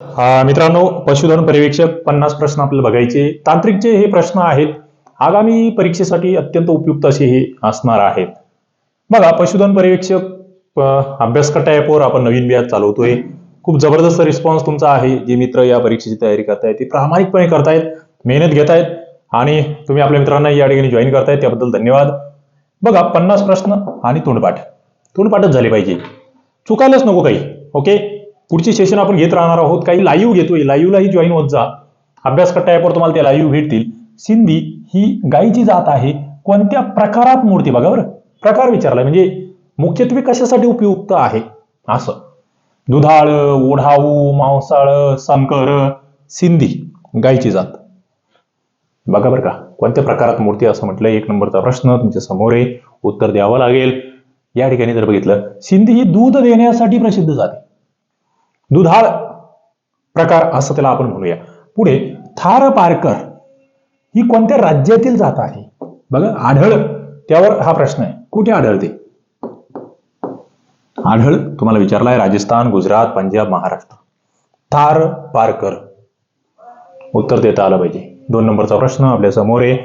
मित्रांनो पशुधन पर्यवेक्षक पन्नास प्रश्न आपल्याला बघायचे. तांत्रिकचे हे प्रश्न आहेत. आगामी परीक्षेसाठी अत्यंत उपयुक्त असे हे असणार आहेत. बघा पशुधन पर्यवेक्षक अ, अभ्यास ॲपवर आपण नवीन बॅच चालवतोय. खूप जबरदस्त रिस्पॉन्स तुमचा आहे. जे मित्र या परीक्षेची तयारी करतायत ते प्रामाणिकपणे करतायत मेहनत घेतायत आणि तुम्ही आपल्या मित्रांना या ठिकाणी जॉईन करतायत. त्याबद्दल धन्यवाद. बघा पन्नास प्रश्न आणि तोंडपाठ. तोंडपाठच झाले पाहिजे. चुकायलाच नको काही. ओके पुढचे सेशन आपण घेत राहणार आहोत. काही लाईव्ह घेतोय. लाईव्हलाही जॉईन होत जा. अभ्यास करता ॲपवर तुम्हाला ते लाईव्ह भेटतील. सिंधी ही गायीची जात आहे. कोणत्या प्रकारात मूर्ती? बघा बरं. प्रकार विचारलाय. म्हणजे मुख्यत्वे कशासाठी उपयुक्त आहे? असं. दुधाळ ओढाऊ मांसाळ संकर सिंधी गायीची जात. बघा बरं का. कोणत्या प्रकारात मूर्ती असं म्हटलं एक नंबरचा प्रश्न तुमच्यासमोर आहे. उत्तर द्यावं लागेल. या ठिकाणी जर बघितलं सिंधी ही दूध देण्यासाठी प्रसिद्ध जाते. दुधाळ प्रकार असं त्याला आपण म्हणूया. पुढे थार पारकर ही कोणत्या राज्यातील जात आहे? बघा आढळ. त्यावर हा प्रश्न आहे. कुठे आढळते? आढळ तुम्हाला विचारलाय राजस्थान गुजरात पंजाब महाराष्ट्र. थार पारकर. उत्तर देता आलं पाहिजे. दोन नंबरचा प्रश्न आपल्यासमोर आहे.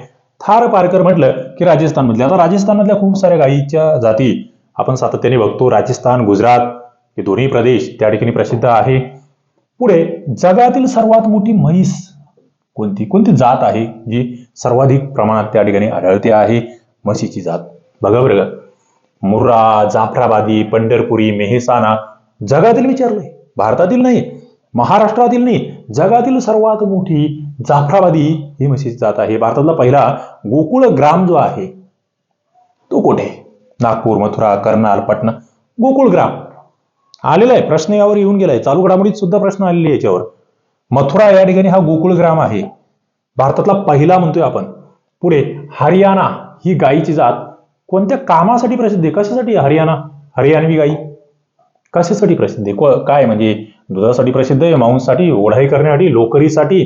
थार पारकर म्हटलं की राजस्थानमधल्या. आता राजस्थानमधल्या खूप साऱ्या गायीच्या जाती आपण सातत्याने बघतो. राजस्थान गुजरात हे दोन्ही प्रदेश त्या ठिकाणी प्रसिद्ध आहे. पुढे जगातील सर्वात मोठी म्हैस कोणती? कोणती जात आहे जी सर्वाधिक प्रमाणात त्या ठिकाणी आढळते आहे? म्हशीची जात. बघा बरं मुर्रा जाफराबादी पंढरपुरी मेहसाणा जगातील विचारलंय. भारतातील नाही महाराष्ट्रातील नाही जगातील सर्वात मोठी जाफराबादी ही म्हशीची जात आहे. भारतातला पहिला गोकुळ ग्राम जो आहे तो कुठे? नागपूर मथुरा कर्नाल पटना गोकुळ ग्राम. आलेला आहे. प्रश्न यावर येऊन गेलाय चालू घडामोडीत सुद्धा प्रश्न आलेले याच्यावर. मथुरा या ठिकाणी हा गोकुळ ग्राम आहे. भारतातला पहिला म्हणतोय आपण. पुढे हरियाणा ही गायीची जात कोणत्या कामासाठी प्रसिद्ध आहे? कशासाठी हरियाणा? हरियाणवी गाई. कशासाठी प्रसिद्ध आहे? काय म्हणजे दुधासाठी प्रसिद्ध आहे? मांससाठी? ओढाई करण्यासाठी? लोकरीसाठी?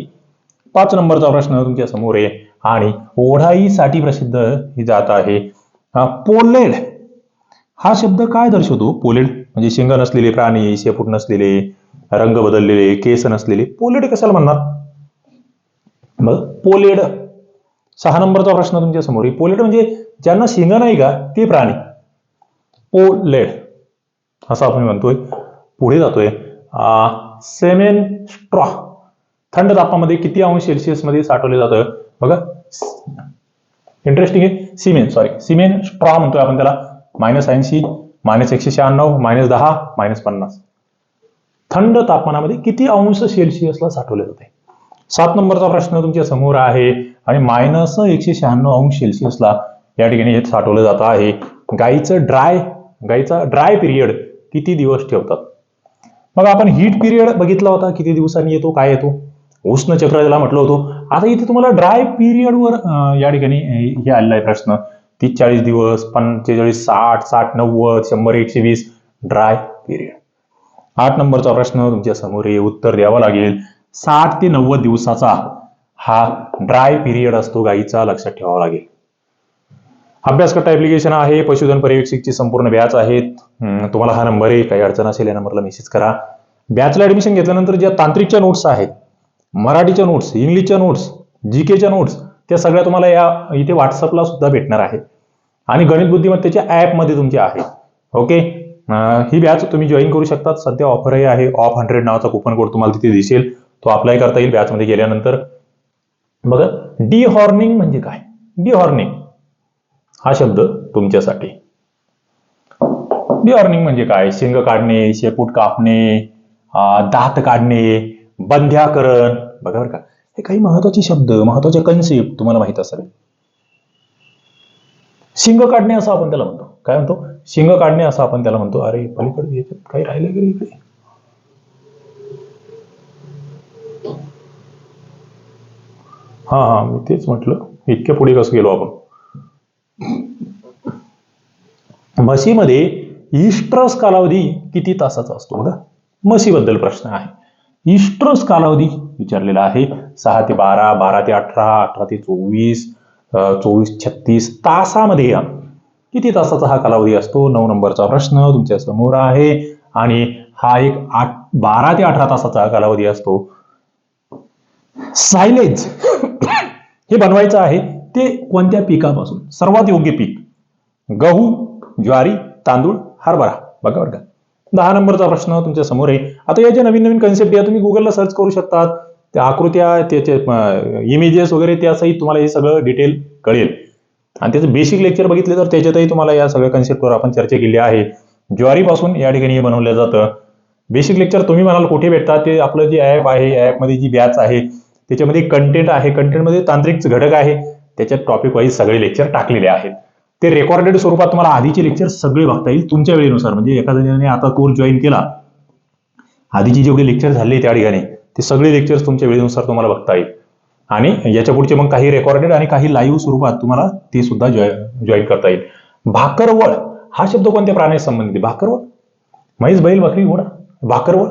पाच नंबरचा प्रश्न तुमच्यासमोर आहे. आणि ओढाईसाठी प्रसिद्ध ही जात आहे. पोलेड हा शब्द काय दर्शवतो? पोलेड म्हणजे शिंग नसलेले प्राणी शेपूट नसलेले रंग बदललेले केस नसलेले पोलेड कशाला म्हणणार? मग पोलेड सहा नंबरचा प्रश्न तुमच्यासमोर पोलेड म्हणजे ज्यांना शिंग नाही का ते प्राणी. पोलेड असं आपण म्हणतोय. पुढे जातोय. Semen straw. थंड तापामध्ये किती अंश सेल्सिअसमध्ये साठवले जातं बघा. इंटरेस्टिंग आहे. सिमेन सॉरी सिमेन स्ट्रॉ म्हणतोय आपण त्याला. मायनस ऐंशी. मायनस एकशे शहाण्णव मायनस दहा मायनस पन्नास. थंड तापमानामध्ये किती अंश सेल्सिअसला साठवले जाते? सात नंबरचा प्रश्न तुमच्यासमोर आहे आणि मायनस एकशे शहाण्णव अंश सेल्सिअसला या ठिकाणी हे साठवलं जात आहे. गाईचं ड्राय गाईचा ड्राय पिरियड किती दिवस ठेवतात? मग आपण हीट पिरियड बघितला होता किती दिवसांनी येतो काय येतो? उष्ण चक्र ज्याला म्हटलं होतं. आता इथे तुम्हाला ड्राय पिरियडवर या ठिकाणी हे आलेला आहे प्रश्न. तीस चाळीस दिवस पंचेचाळीस साठ साठ नव्वद शंभर एकशे वीस ड्राय पिरियड आठ नंबरचा प्रश्न तुमच्यासमोर उत्तर द्यावं लागेल. साठ ते नव्वद दिवसाचा हा ड्राय पिरियड असतो गाईचा लक्षात ठेवावा लागेल. अभ्यासकट्टा ऍप्लिकेशन आहे पशुधन पर्यवेक्षकची संपूर्ण बॅच आहेत. तुम्हाला हा नंबर आहे काही अडचण असेल या नंबरला मेसेज करा. बॅचला ऍडमिशन घेतल्यानंतर ज्या तांत्रिकच्या नोट्स आहेत मराठीच्या नोट्स इंग्लिशच्या नोट्स जी केच्या नोट्स त्या सगळ्या तुम्हाला या इथे व्हॉट्सअपला सुद्धा भेटणार आहे. आणि गणित बुद्धिमत्तेच्या ॲपमध्ये तुमच्या आहे. ओके ही बॅच तुम्ही जॉईन करू शकतात. सध्या ऑफरही आहे. ऑफ हंड्रेड नावाचा कुपन कोड तुम्हाला तिथे दिसेल. तो अप्लाय करता येईल बॅचमध्ये गेल्यानंतर. बघा डी हॉर्निंग म्हणजे काय? डी हॉर्निंग हा शब्द तुमच्यासाठी. डिऑर्निंग म्हणजे काय? शेंग काढणे शेपूट कापणे दात काढणे बंध्याकरण. बघा बरं का. हे काही महत्त्वाचे शब्द महत्त्वाचे कन्सेप्ट तुम्हाला माहीत असावे. शिंग काढणे असं आपण त्याला म्हणतो. काय म्हणतो? शिंग काढणे असं आपण त्याला म्हणतो. अरे पलीकडे याच्यात काही राहिलं की इकडे? हा हा मी तेच म्हटलं. इतक्या पुढे कसं गेलो आपण? म्हशीमध्ये इस्ट्रस कालावधी किती तासाचा असतो बघा. म्हशीबद्दल प्रश्न आहे. इस्ट्रस कालावधी विचारलेला आहे. सहा ते बारा बारा ते अठरा अठरा ते चोवीस चोवीस छत्तीस तासामध्ये या. किती तासाचा हा कालावधी असतो? नऊ नंबरचा प्रश्न तुमच्यासमोर आहे. आणि हा एक आठ बारा ते अठरा तासाचा कालावधी असतो. सायलेज हे बनवायचं आहे ते कोणत्या पिकापासून? सर्वात योग्य पीक गहू ज्वारी तांदूळ हरभरा. बघा बरं का. दहा नंबरचा प्रश्न तुमच्यासमोर आहे. आता या ज्या नवीन नवीन कन्सेप्ट आहे तुम्ही गुगलला सर्च करू शकतात. त्या आकृत्या त्याचे इमेजेस वगैरे त्यासहित तुम्हाला हे सगळं डिटेल कळेल. आणि त्याचं बेसिक लेक्चर बघितले तर त्याच्यातही तुम्हाला या सगळ्या कन्सेप्टवर आपण चर्चा केली आहे. ज्वारीपासून या ठिकाणी हे बनवलं जातं. बेसिक लेक्चर तुम्ही म्हणाल कुठे भेटतात? ते आपलं जे ॲप आहे ॲपमध्ये जी बॅच आहे त्याच्यामध्ये कंटेंट आहे. कंटेंटमध्ये तांत्रिक घटक आहे. त्याच्यात टॉपिक वाईज सगळे लेक्चर टाकलेले आहेत. ते रेकॉर्डेड स्वरूपात तुम्हाला आधीचे लेक्चर सगळे बघता येईल तुमच्या वेळेनुसार. म्हणजे एखाद्या जणाने आता कोर्स जॉईन केला आधीचे जेवढे लेक्चर झाले त्या ठिकाणी ते सगळे लेक्चर्स तुमच्या वेळेनुसार तुम्हाला बघता येईल. आणि याच्या पुढचे मग काही रेकॉर्डेड आणि काही लाईव्ह स्वरूपात तुम्हाला ते सुद्धा जॉईन करता येईल. भाकरवळ हा शब्द कोणत्या प्राण्याशी संबंधित? भाकरवळ म्हैस बैल बकरी घोडा? भाकरवळ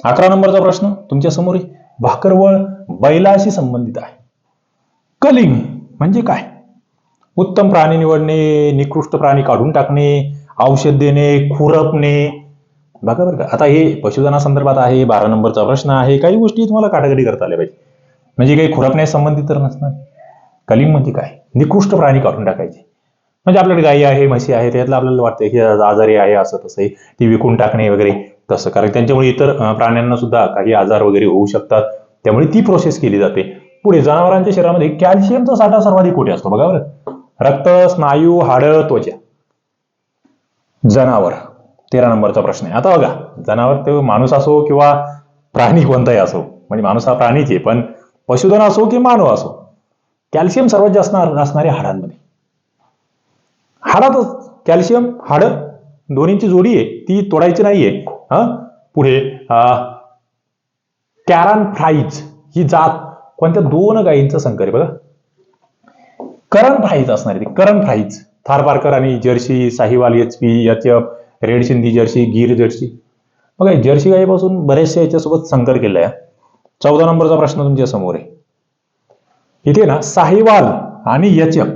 अकरा नंबरचा प्रश्न तुमच्यासमोर भाकरवळ बैलाशी संबंधित आहे. कलिंग म्हणजे काय? उत्तम प्राणी निवडणे निकृष्ट प्राणी काढून टाकणे औषध देणे खुरपणे. बघा बरं का आता हे पशुधनासंदर्भात आहे बारा नंबरचा प्रश्न आहे काही गोष्टी तुम्हाला काटागडी करता आल्या पाहिजे. म्हणजे काही खुरपण्या संबंधित तर नसणार. कलिंग म्हणजे काय? निकृष्ट प्राणी काढून टाकायचे. म्हणजे आपल्याकडे गायी आहे म्हशी आहे त्यातलं आपल्याला वाटतं की आजारी आहे असं तसं आहे ती विकून टाकणे वगैरे तसं. कारण त्यांच्यामुळे इतर प्राण्यांना सुद्धा काही आजार वगैरे होऊ शकतात. त्यामुळे ती प्रोसेस केली जाते. पुढे जनावरांच्या शरीरामध्ये कॅल्शियमचा साठा सर्वाधिक कुठे असतो. बघा बरं. रक्त स्नायू हाडं त्वचा. जनावर. तेरा नंबरचा प्रश्न आहे. आता बघा जनावर तो माणूस असो किंवा प्राणी कोणताही असो म्हणजे माणूस हा प्राणीच आहे पण पशुधन असो की मानव असो कॅल्शियम सर्वात जास्त असणारे हाडांमध्ये. हाडातच कॅल्शियम हाड दोन्हीची जोडी आहे. ती तोडायची नाहीये. हा? पुढे कॅरन फ्राईज ही जात कोणत्या दोन गायींचं संकर आहे बघा. करण फ्राईज असणार आहे. ते करण फ्राईज थारपारकर आणि Jersey Sahiwal H P H F red Sindhi Jersey Gir Jersey. बघा जर्सी गायीपासून बऱ्याचशा याच्यासोबत संकर केलं आहे चौदा नंबरचा प्रश्न तुमच्यासमोर आहे. इथे ना साहिवाल आणि एच एफ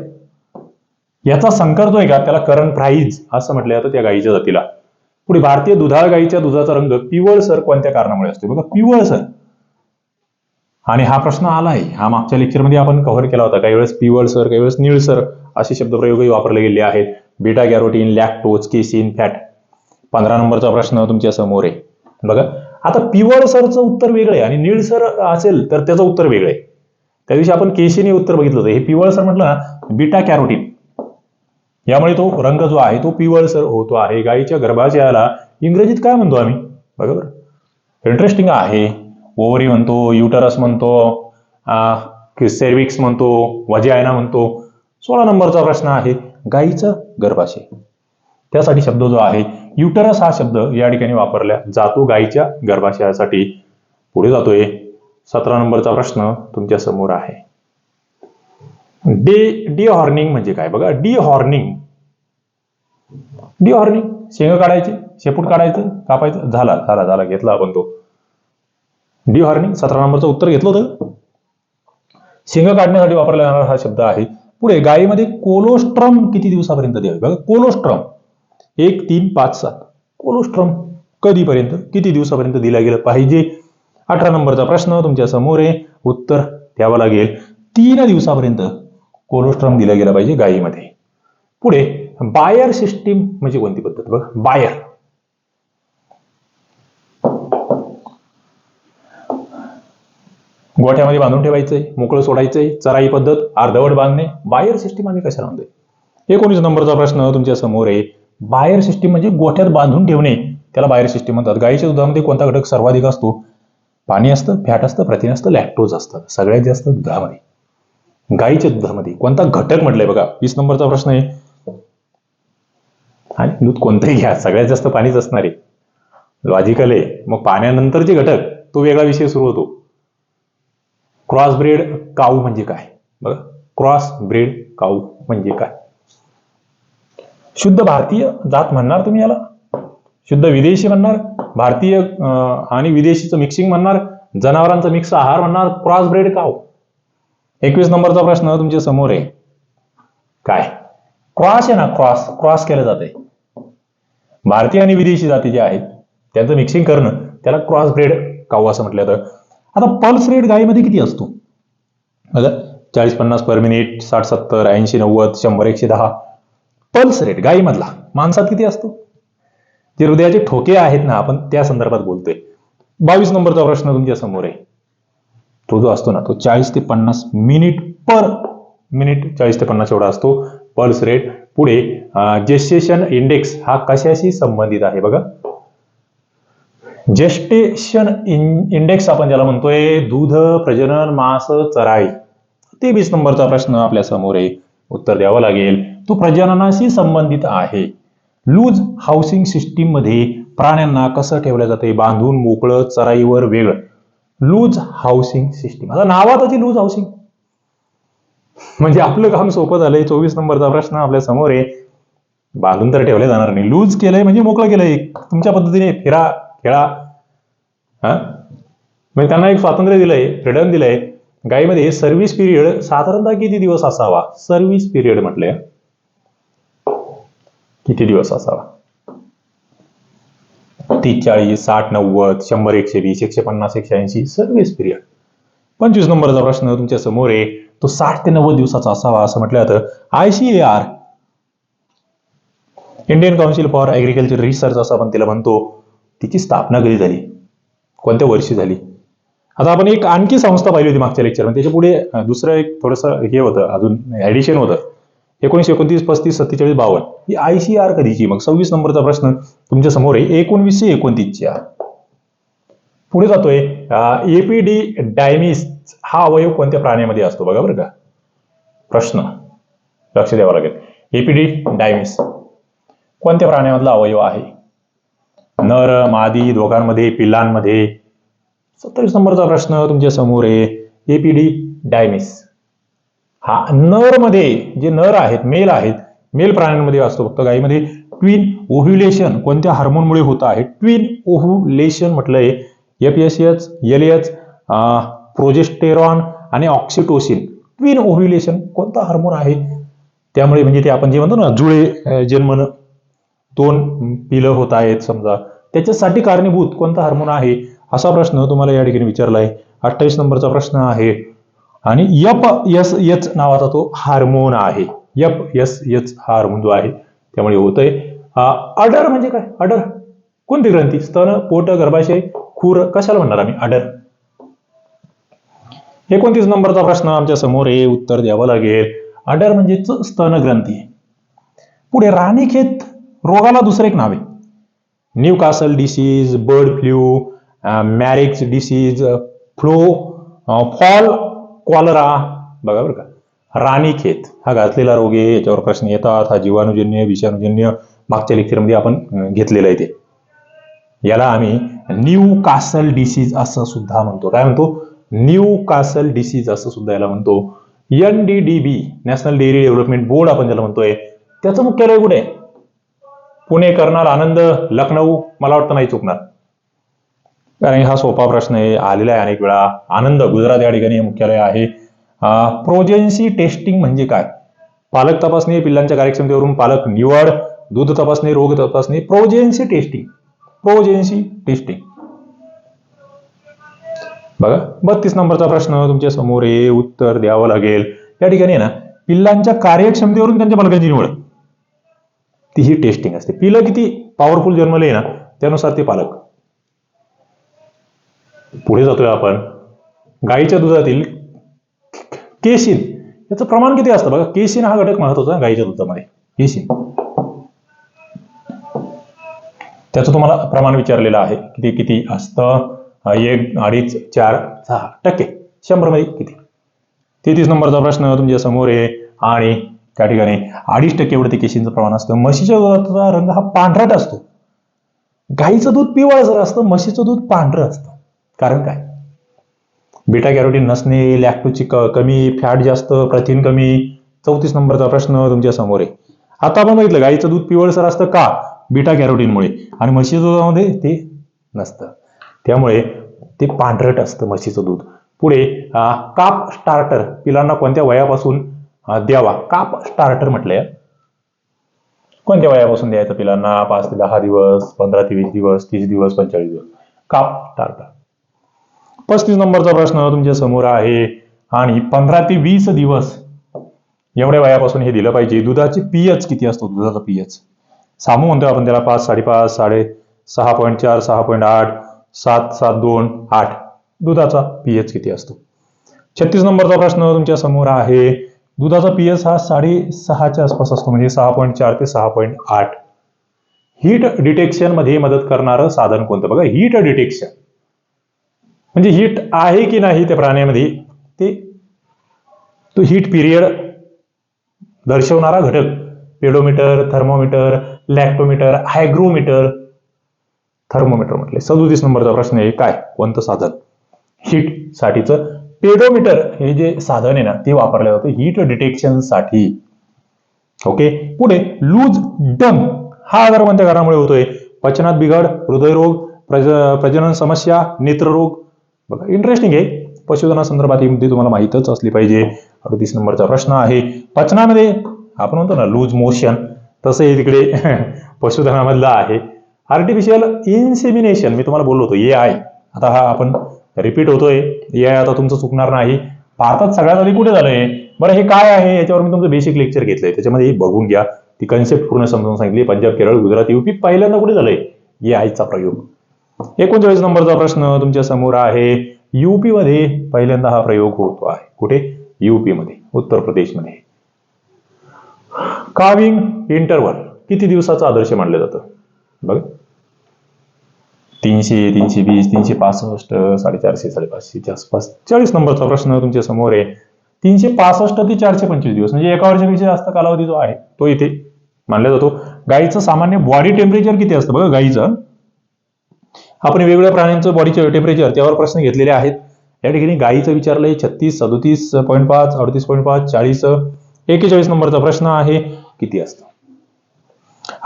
याचा संकर जो आहे का त्याला करण फ्राईज असं म्हटलं जातं त्या गायीच्या जातीला. पुढे भारतीय दुधाळ गायीच्या दुधाचा रंग पिवळसर कोणत्या कारणामुळे असतो बघा पिवळसर. आणि हा प्रश्न आला आहे हा मागच्या लेक्चरमध्ये आपण कव्हर केला होता. काही वेळेस पिवळ सर काही वेळेस निळसर असे शब्दप्रयोगही वापरले गेले आहेत. Beta carotene lactose casein fat पंधरा नंबरचा प्रश्न तुमच्यासमोर आहे. बघा आता पिवळ सरचं उत्तर वेगळं आहे आणि निळसर असेल तर त्याचं उत्तर वेगळं आहे. त्या दिवशी आपण केशीने उत्तर बघितलं होतं. हे पिवळसर म्हटलं ना बीटा कॅरोटीन यामुळे तो रंग जो आहे तो पिवळसर होतो आहे. गायीच्या गर्भाशयाला इंग्रजीत काय म्हणतो आम्ही? बरोबर इंटरेस्टिंग आहे. ओवरी म्हणतो युटरस म्हणतो सेर्विक्स म्हणतो वजायना म्हणतो. सोळा नंबरचा प्रश्न आहे गायीचा गर्भाशय. त्यासाठी शब्द जो आहे युटरस हा शब्द या ठिकाणी वापरला जातो गायीच्या गर्भाशयासाठी. पुढे जातोय सतरा नंबरचा प्रश्न तुमच्यासमोर आहे. डे डी हॉर्निंग म्हणजे काय? बघा डी हॉर्निंग. डी हॉर्निंग शेंग काढायचे शेपूट काढायचं कापायचं झाला झाला झाला घेतला आपण तो. डी हॉर्निंग सतरा नंबरचं उत्तर घेतलं होतं. शेंग काढण्यासाठी वापरला जाणारा हा शब्द आहे. पुढे गायीमध्ये कोलोस्ट्रम किती दिवसापर्यंत द्यावे? बघा कोलोस्ट्रम. एक तीन पाच सात. कोलोस्ट्रम कधीपर्यंत किती दिवसापर्यंत दिला गेलं पाहिजे? अठरा नंबरचा प्रश्न तुमच्यासमोर आहे. उत्तर द्यावं लागेल. तीन दिवसापर्यंत कोलोस्ट्रम दिला गेला पाहिजे गायीमध्ये पुढे बायर सिस्टीम म्हणजे कोणती पद्धत? बघ बायर. गोठ्यामध्ये बांधून ठेवायचंय मोकळं सोडायचंय चराई पद्धत अर्धवट बांधणे बायर सिस्टीम आम्ही कशाला म्हणतोय एकोणीस नंबरचा प्रश्न तुमच्यासमोर आहे. बायर सिस्टीम म्हणजे गोठ्यात बांधून ठेवणे. त्याला बायर सिस्टीम म्हणतात. गायीच्या दुधामध्ये कोणता घटक सर्वाधिक असतो? पाणी असतं फॅट असतं प्रथिन असतं लॅक्टोज असतं. सगळ्यात जास्त दुधामध्ये. गायीच्या दुधामध्ये कोणता घटक म्हटलंय बघा? वीस नंबरचा प्रश्न आहे. आणि दूध कोणतंही घ्या. सगळ्यात जास्त पाणीच असणार आहे. लॉजिकल आहे. मग पाण्यानंतरचे घटक तो वेगळा विषय सुरू होतो. क्रॉस ब्रेड काऊ म्हणजे काय? बघा क्रॉस ब्रेड काऊ म्हणजे काय? शुद्ध भारतीय जात म्हणणार तुम्ही याला? शुद्ध विदेशी म्हणणार? भारतीय आणि विदेशीचं मिक्सिंग म्हणणार? जनावरांचा मिक्स आहार म्हणणार? Cross breed cow? एकवीस नंबरचा प्रश्न तुमच्यासमोर आहे. काय? क्रॉस आहे ना क्रॉस क्रॉस केलं जाते भारतीय आणि विदेशी जाती जे आहेत त्यांचं मिक्सिंग करणं त्याला क्रॉस ब्रेड काऊ असं म्हटलं जातं. आता पल्स रेट गायीमध्ये किती असतो? बघा चाळीस पन्नास पर मिनिट साठ सत्तर ऐंशी नव्वद शंभर एकशे दहा. पल्स रेट गायीमधला माणसात किती असतो? जे हृदयाचे ठोके आहेत ना आपण त्या संदर्भात बोलतोय. बावीस नंबरचा प्रश्न तुमच्यासमोर आहे. तो जो असतो ना तो चाळीस ते पन्नास मिनिट पर मिनिट चाळीस ते पन्नास एवढा असतो. पल्स रेट पुढे जेसेशन इंडेक्स हा कशाशी संबंधित आहे? बघा जेस्टेशन इंडेक्स आपण ज्याला म्हणतोय दूध प्रजनन मास चराई. तेवीस नंबरचा प्रश्न आपल्यासमोर आहे. उत्तर द्यावं लागेल. तो प्रजननाशी संबंधित आहे. लूज हाऊसिंग सिस्टीममध्ये प्राण्यांना कसं ठेवलं जाते बांधून मोकळं चराईवर वेगळं लूज हाऊसिंग सिस्टीम. आता नावातच लूज हाऊसिंग. म्हणजे आपलं काम सोपं झालंय. चोवीस नंबरचा प्रश्न आपल्यासमोर आहे. बांधून तर ठेवले जाणार नाही. लूज केलंय म्हणजे मोकळं केलंय. तुमच्या पद्धतीने फिरा. खेळा हा म्हणजे त्यांना एक स्वातंत्र्य दिलंय फ्रीडम दिलंय गायीमध्ये सर्व्हिस पिरियड साधारणतः किती दिवस असावा सर्व्हिस पिरियड म्हटले किती दिवस असावा तीस चाळीस साठ नव्वद शंभर एकशे वीस एकशे पन्नास एकशे ऐंशी सर्व्हिस पिरियड पंचवीस नंबरचा प्रश्न तुमच्यासमोर आहे तो साठ ते नव्वद दिवसाचा असावा असं म्हटलं जातं I R Indian Council for Agriculture Research असं आपण तिला म्हणतो तिची स्थापना कधी झाली? कोणत्या वर्षी झाली? आता आपण एक आणखी संस्था पाहिली होती मागच्या लेक्चरमध्ये त्याच्या पुढे दुसरं एक थोडंसं हे होतं अजून ॲडिशन होतं. एकोणीसशे एकोणतीस पस्तीस सत्तेचाळीस बावन्न. ही आय सी आर कधीची? मग सव्वीस नंबरचा प्रश्न तुमच्यासमोर आहे. एकोणवीसशे एकोणतीसची आर पुढे जातोय. एपीडी डायमिस हा अवयव कोणत्या प्राण्यामध्ये असतो? बघा बरं का. प्रश्न लक्ष द्यावा लागेल. एपीडी डायमिस कोणत्या प्राण्यामधला अवयव आहे? नर मादी दोघांमध्ये पिल्लांमध्ये. सत्तावीस नंबरचा प्रश्न तुमच्यासमोर आहे. एपीडी डायमिस हा नरमध्ये जे नर आहेत मेल आहेत मेल प्राण्यांमध्ये असतो फक्त गायीमध्ये ट्विन ओव्ह्युलेशन कोणत्या हार्मोनमुळे होत आहे? ट्विन ओव्ह्युलेशन म्हटलंय. F S H L H progesterone आणि ऑक्सिटोसिन ट्विन ओव्ह्युलेशन कोणता हार्मोन आहे? त्यामुळे म्हणजे ते आपण जे म्हणतो ना जुळे जन्मन दोन पिलं होत आहेत समजा. त्याच्यासाठी कारणीभूत कोणता हार्मोन आहे? असा प्रश्न तुम्हाला या ठिकाणी विचारला आहे अठ्ठावीस नंबरचा प्रश्न आहे. आणि यप यस यच नावाचा तो हार्मोन आहे. यप यस यच हा हार्मोन जो आहे त्यामुळे होतंय. अडर म्हणजे काय? अडर. कोणती ग्रंथी? स्तन पोट गर्भाशय खूर. कशाला म्हणणार आम्ही? अडर. एकोणतीस नंबरचा प्रश्न आमच्यासमोर हे उत्तर द्यावं लागेल. अडर म्हणजे स्तन ग्रंथी. पुढे राणीखेत रोगाला दुसरं एक नाव आहे. Newcastle disease bird flu Marek's disease flow fowl cholera बघा बरं का. राणीखेत हा घातलेला रोग आहे याच्यावर प्रश्न येतात. हा जीवाणूजन्य विषाणूजन्य मागच्या लेक्चरमध्ये आपण घेतलेला घेतलेलं आहे ते. याला आम्ही न्यू कासल डिसीज असं सुद्धा म्हणतो. काय म्हणतो? न्यू कासल डिसीज असं सुद्धा याला म्हणतो. N D D B National Dairy Development Board आपण ज्याला म्हणतोय त्याचं मुख्यालय कुठे? आहे पुणे करणार आनंद लखनऊ मला वाटतं नाही चुकणार. कारण हा सोपा प्रश्न आहे आलेला आहे अनेक वेळा. आनंद गुजरात या ठिकाणी हे मुख्यालय आहे. प्रोजेन्सी टेस्टिंग म्हणजे काय? पालक तपासणी पिल्लांच्या कार्यक्षमतेवरून पालक निवड दूध तपासणी रोग तपासणी प्रोजेन्सी टेस्टिंग प्रोजेन्सी टेस्टिंग बघा बत्तीस नंबरचा प्रश्न तुमच्यासमोर आहे उत्तर द्यावं लागेल. या ठिकाणी आहे ना पिल्लांच्या कार्यक्षमतेवरून त्यांच्या पालकांची निवड. ती ही टेस्टिंग असते. पिलं किती? पॉवरफुल जन्मले ना त्यानुसार ते पालक. पुढे जातोय आपण. गाईच्या दुधातील केशिन. याचं प्रमाण किती असतं बघा? केशिन हा घटक महत्त्वाचा गायीच्या गाईच्या दुधामध्ये. केशिन. त्याचं तुम्हाला प्रमाण विचारलेलं आहे. किती किती असतं? एक अडीच चार सहा टक्के. शंभरमध्ये किती? तेहतीस नंबरचा प्रश्न तुमच्यासमोर आहे. आणि त्या ठिकाणी अडीच टक्के एवढं ते केशींचं प्रमाण असतं. म्हशीच्या दुधाचा रंग हा पांढराट असतो. गाईचं दूध पिवळ जर असतं म्हशीचं दूध पांढरं असतं. कारण काय? बीटा कॅरोटीन नसणे लॅक्टोची क कमी फॅट जास्त प्रथिन कमी चौतीस नंबरचा प्रश्न तुमच्यासमोर आहे. आता आपण बघितलं गाईचं दूध पिवळसर असतं का? बीटा कॅरोटीनमुळे आणि म्हशीच्या दुधामध्ये ते नसतं. त्यामुळे ते पांढरट असतं म्हशीचं दूध. पुढे काप स्टार्टर पिलांना कोणत्या वयापासून द्यावा. काप स्टार्टर म्हटलंय? कोणत्या वयापासून द्यायचं पिलांना? पाच ते दहा दिवस पंधरा ते वीस दिवस तीस दिवस पंचेचाळीस दिवस? काप स्टार्टर पस्तीस नंबरचा प्रश्न तुमच्यासमोर आहे. आणि पंधरा ते वीस दिवस एवढ्या वयापासून हे दिलं पाहिजे. दुधाचे पीएच किती असतो? दुधाचा पीएच सामू म्हणतो आपण त्याला पाच साडेपाच साडे सहा पॉईंट चार सहा पॉईंट आठ सात सात दोन आठ. दुधाचा पीएच किती असतो? छत्तीस नंबरचा प्रश्न तुमच्यासमोर आहे. दुधाचा पीएच हा साडेसहाच्या आसपास असतो म्हणजे सहा पॉईंट चार ते सहा पॉईंट आठ. हीट डिटेक्शनमध्ये मदत करणारं साधन कोणतं? बघा हीट डिटेक्शन म्हणजे हीट आहे की नाही त्या प्राण्यामध्ये ते तो हीट पिरियड दर्शवणारा घटक. Pedometer thermometer lactometer hygrometer thermometer म्हटले. सदोतीस नंबरचा प्रश्न आहे काय? कोणतं साधन? हीट साठीचं पेडोमीटर हे जे साधन आहे ना ते वापरलं जातं हीट डिटेक्शनसाठी. ओके पुढे लूज डम हा आजार कोणत्या कारणामुळे होतोय? पचनात बिघड हृदयरोग प्रज प्रजनन समस्या नेत्ररोग. बघा इंटरेस्टिंग आहे. पशुधना संदर्भात ही मुद्दे तुम्हाला माहीतच असली पाहिजे. अडतीस नंबरचा प्रश्न आहे. पचनामध्ये आपण म्हणतो ना लूज मोशन तसं हे तिकडे पशुधनामधलं आहे. आर्टिफिशियल इन्सेमिनेशन मी तुम्हाला बोललो होतो ए आय आता हा आपण रिपीट होतोय. ए आय आता तुमचं चुकणार नाही. भारतात सगळ्यात आधी कुठे झालंय? बरं हे काय आहे? याच्यावर मी तुमचं बेसिक लेक्चर घेतलंय. त्याच्यामध्ये बघून घ्या. ती कन्सेप्ट पूर्ण समजून सांगितली. पंजाब केरळ गुजरात युपी पहिल्यांदा कुठे झालंय? ए आईचा प्रयोग. एकोणचाळीस नंबरचा प्रश्न तुमच्यासमोर आहे. युपी मध्ये पहिल्यांदा हा प्रयोग होतो आहे. कुठे? युपी मध्ये. उत्तर प्रदेशमध्ये. काविंग इंटरवल किती दिवसाचा आदर्श मानलं जातं? बघ. तीनशे तीनशे वीस तीनशे पासष्ट साडेचारशे साडेपाचशेच्या आसपास चाळीस नंबरचा प्रश्न तुमच्यासमोर आहे. तीनशे पासष्ट ते चारशे पंचवीस दिवस म्हणजे एका वर्षापेक्षा जास्त कालावधी जो आहे तो इथे मानला जातो. गायीचं सामान्य बॉडी टेम्परेचर किती असतं बघा गायीचं आपण वेगवेगळ्या प्राण्यांचं बॉडी टेम्परेचर त्यावर प्रश्न घेतलेले आहेत. या ठिकाणी गायीचं विचारलंय छत्तीस सदोतीस पॉईंट पाच अडतीस पॉईंट पाच चाळीस एकेचाळीस नंबरचा प्रश्न आहे किती असतं?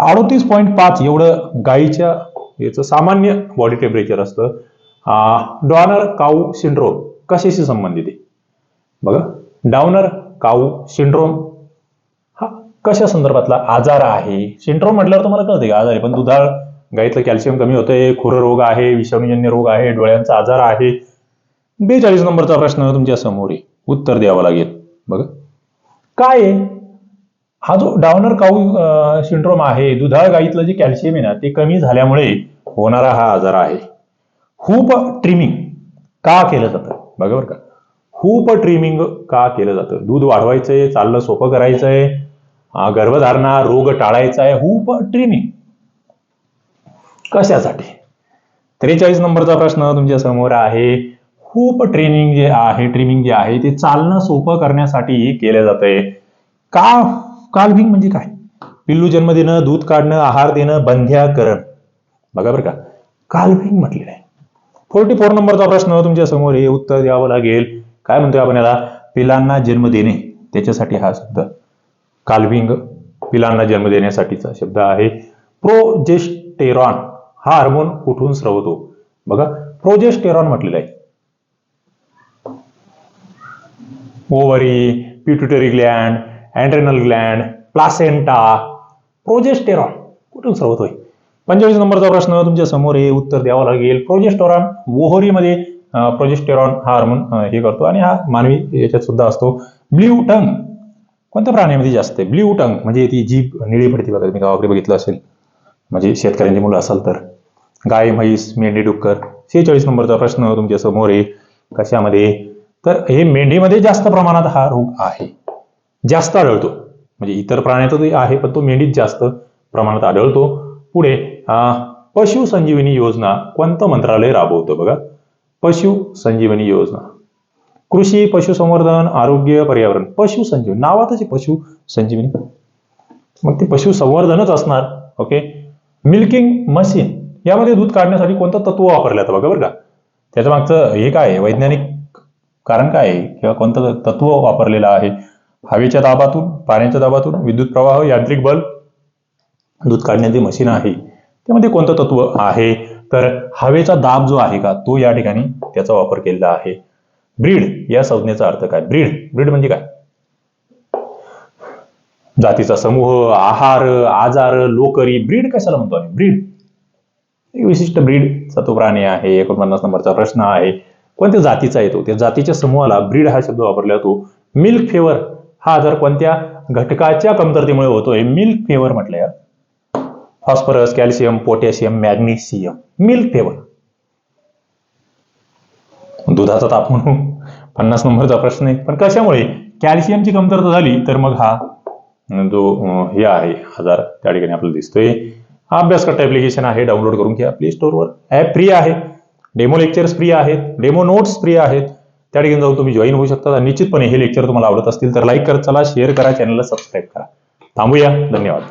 अडतीस पॉईंट पाच एवढं गाईच्या याचं सामान्य बॉडी टेम्परेचर असतं. डॉनर काऊ सिंड्रोम कशाशी संबंधित आहे? बघा डाऊनर काऊ सिंड्रोम हा कशा संदर्भातला आजार आहे? सिंड्रोम म्हटल्यावर तुम्हाला कळते का आजार आहे? पण दुधाळ गाईतलं कॅल्शियम कमी होतंय खुर रोग आहे विषाणूजन्य रोग आहे डोळ्यांचा आजार आहे. बेचाळीस नंबरचा प्रश्न तुमच्यासमोर आहे. उत्तर द्यावं लागेल. बघा. काय आहे? हा जो डाउनर काऊ सिंड्रोम आहे दुधाळ गाईतलं जे कॅल्शियम आहे ना ते कमी झाल्यामुळे होणारा हा आजार आहे. हूप ट्रिमिंग का केलं जातं? बघा बरं का. हूप ट्रिमिंग का केलं जातं? दूध वाढवायचंय चाललं सोपं करायचंय गर्भधारणा रोग टाळायचा आहे हूप ट्रिमिंग कशासाठी? त्रेचाळीस नंबरचा प्रश्न तुमच्यासमोर आहे. हूप ट्रेनिंग जे आहे ट्रिमिंग जे आहे ते चालणं सोपं करण्यासाठी केलं जातंय. का कालभिंग म्हणजे काय? पिल्लू जन्म देणं दूध काढणं आहार देणं बंध्याकरण बघा बरं का कालभिंग म्हटलेलं आहे. फोर्टी फोर नंबरचा प्रश्न तुमच्यासमोर हे उत्तर द्यावं लागेल. काय म्हणतोय आपण याला? पिलांना जन्म देणे त्याच्यासाठी हा शब्द. कालविंग पिलांना जन्म देण्यासाठीचा शब्द आहे. प्रोजेस्टेरॉन हा हार्मोन कुठून स्रवतो? बघा प्रोजेस्टेरॉन म्हटलेलं आहे. Ovary pituitary gland adrenal gland placenta progesterone कुठून स्रवतोय पंचेचाळीस नंबरचा प्रश्न तुमच्यासमोर हे उत्तर द्यावं लागेल. प्रोजेस्टेरॉन वोहरीमध्ये प्रोजेस्टेरॉन हा हार्मोन हे करतो आणि हा मानवी याच्यात सुद्धा असतो. ब्ल्यू टंग कोणत्या प्राण्यामध्ये जास्त आहे? ब्ल्यू टंग म्हणजे ती जीभ निळी पडते बघा तुम्ही गावाकडे बघितलं असेल. म्हणजे शेतकऱ्यांची मुलं असाल तर. गाय म्हैस मेंढी डुक्कर शेहेचाळीस नंबरचा प्रश्न तुमच्यासमोर आहे. कशामध्ये? तर हे मेंढीमध्ये जास्त प्रमाणात हा रोग आहे. जास्त आढळतो. म्हणजे इतर प्राण्याचा आहे पण तो मेंढीत जास्त प्रमाणात आढळतो. पुढे पशु संजीवनी योजना कोणतं मंत्रालय राबवतं बघा? पशु संजीवनी योजना. कृषी पशुसंवर्धन आरोग्य पर्यावरण. पशु संजीवनी नावातच पशु संजीवनी. मग ते पशु संवर्धनच असणार ओके? मिल्किंग मशीन यामध्ये दूध काढण्यासाठी कोणतं तत्व वापरलं जातं बघा बरं का? त्याच्या मागचं हे काय आहे? वैज्ञानिक कारण काय आहे? किंवा कोणतं तत्व वापरलेलं आहे? हवेच्या दाबातून पाण्याच्या दाबातून विद्युत प्रवाह यांत्रिक बल दूध काढण्याची मशीन आहे. त्यामध्ये कोणतं तत्व आहे? तर हवेचा दाब जो आहे का तो या ठिकाणी त्याचा वापर केलेला आहे. ब्रीड या संज्ञेचा अर्थ काय? ब्रीड ब्रीड म्हणजे काय? जातीचा समूह आहार आजार लोकरी ब्रीड कशाला म्हणतो आम्ही? ब्रीड. एक विशिष्ट ब्रीडचा तो प्राणी आहे एकोणपन्नास नंबरचा प्रश्न आहे. कोणत्या जातीचा येतो? त्या जातीच्या समूहाला ब्रीड हा शब्द वापरला जातो. Milk fever. हा आजार कोणत्या घटकाच्या कमतरतेमुळे होतोय? मिल्क फेवर म्हटलंय. Phosphorus calcium potassium magnesium milk fever दुधाचा ताप म्हणून. पन्नास नंबरचा प्रश्न आहे. पण कशामुळे? कॅल्शियमची कमतरता झाली तर मग हा जो हे आहे आजार त्या ठिकाणी आपल्याला दिसतोय. अभ्यास करता ऍप्लिकेशन आहे. डाउनलोड करून घ्या. प्ले स्टोअरवर ॲप फ्री आहे. डेमो लेक्चर्स फ्री आहेत. डेमो नोट्स फ्री आहेत. त्या ठिकाणी जाऊन तुम्ही जॉईन होऊ शकता. आणि निश्चितपणे हे लेक्चर तुम्हाला आवडत असतील तर लाईक करत चला शेअर करा चॅनलला सबस्क्राईब करा. थांबूया. धन्यवाद.